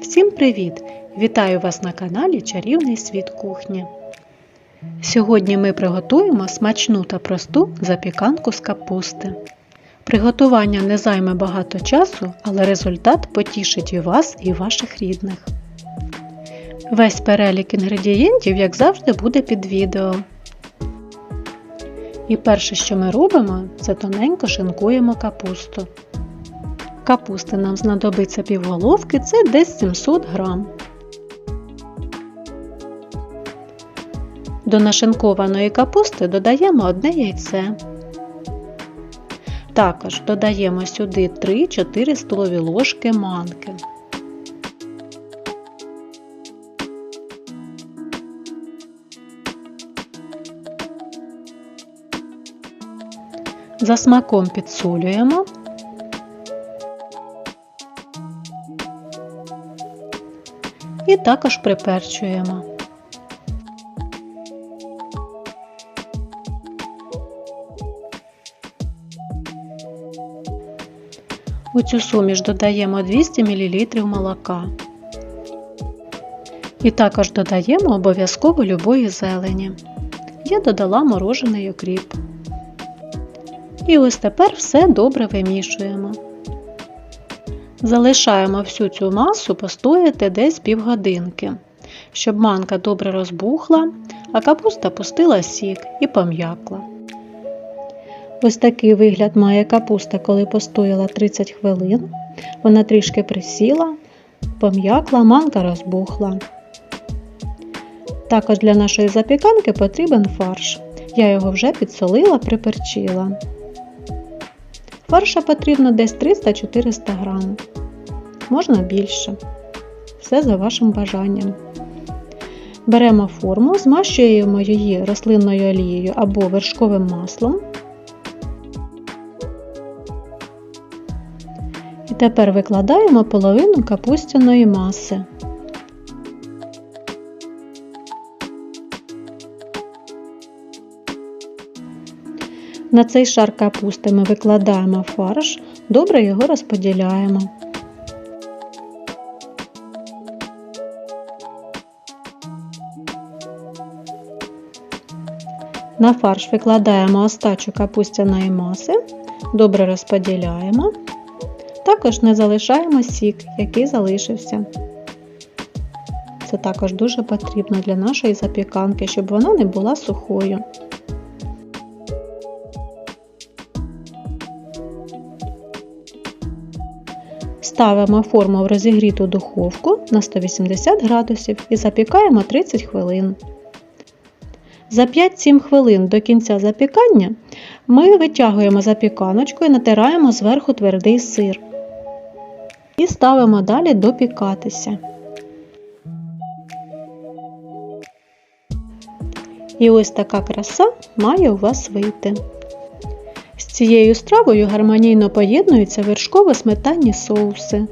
Всім привіт! Вітаю вас на каналі Чарівний світ кухні. Сьогодні ми приготуємо смачну та просту запіканку з капусти. Приготування не займе багато часу, але результат потішить і вас, і ваших рідних. Весь перелік інгредієнтів, як завжди, буде під відео. І перше, що ми робимо, це тоненько шинкуємо капусту. Капусти нам знадобиться півголовки, це десь 700 грам. До нашинкованої капусти додаємо одне яйце. Також додаємо сюди 3-4 столові ложки манки. За смаком підсолюємо. І також приперчуємо. У цю суміш додаємо 200 мл молока. І також додаємо обов'язково любої зелені. Я додала морожений окріп. І ось тепер все добре вимішуємо. Залишаємо всю цю масу постояти десь півгодинки, щоб манка добре розбухла, а капуста пустила сік і пом'якла. Ось такий вигляд має капуста, коли постояла 30 хвилин. Вона трішки присіла, пом'якла, манка розбухла. Також для нашої запіканки потрібен фарш. Я його вже підсолила, приперчила. Фарша потрібно десь 300-400 грам. Можна більше. Все за вашим бажанням. Беремо форму, змащуємо її рослинною олією або вершковим маслом. І тепер викладаємо половину капустяної маси. На цей шар капусти ми викладаємо фарш, добре його розподіляємо. На фарш викладаємо остачу капустяної маси, добре розподіляємо. Також не залишаємо сік, який залишився. Це також дуже потрібно для нашої запіканки, щоб вона не була сухою. Ставимо форму в розігріту духовку на 180 градусів і запікаємо 30 хвилин. За 5-7 хвилин до кінця запікання ми витягуємо запіканочку і натираємо зверху твердий сир. І ставимо далі допікатися. І ось така краса має у вас вийти. Цією стравою гармонійно поєднуються вершково-сметанні соуси,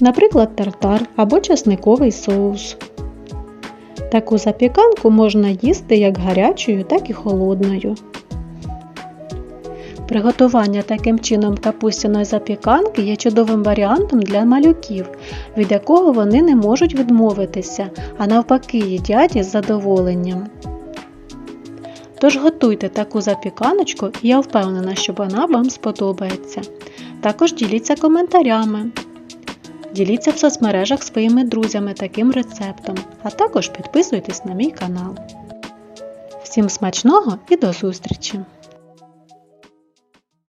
наприклад, тартар або часниковий соус. Таку запіканку можна їсти як гарячою, так і холодною. Приготування таким чином капустяної запіканки є чудовим варіантом для малюків, від якого вони не можуть відмовитися, а навпаки їдять із задоволенням. Тож готуйте таку запіканочку і я впевнена, що вона вам сподобається. Також діліться коментарями. Діліться в соцмережах своїми друзями таким рецептом, а також підписуйтесь на мій канал. Всім смачного і до зустрічі!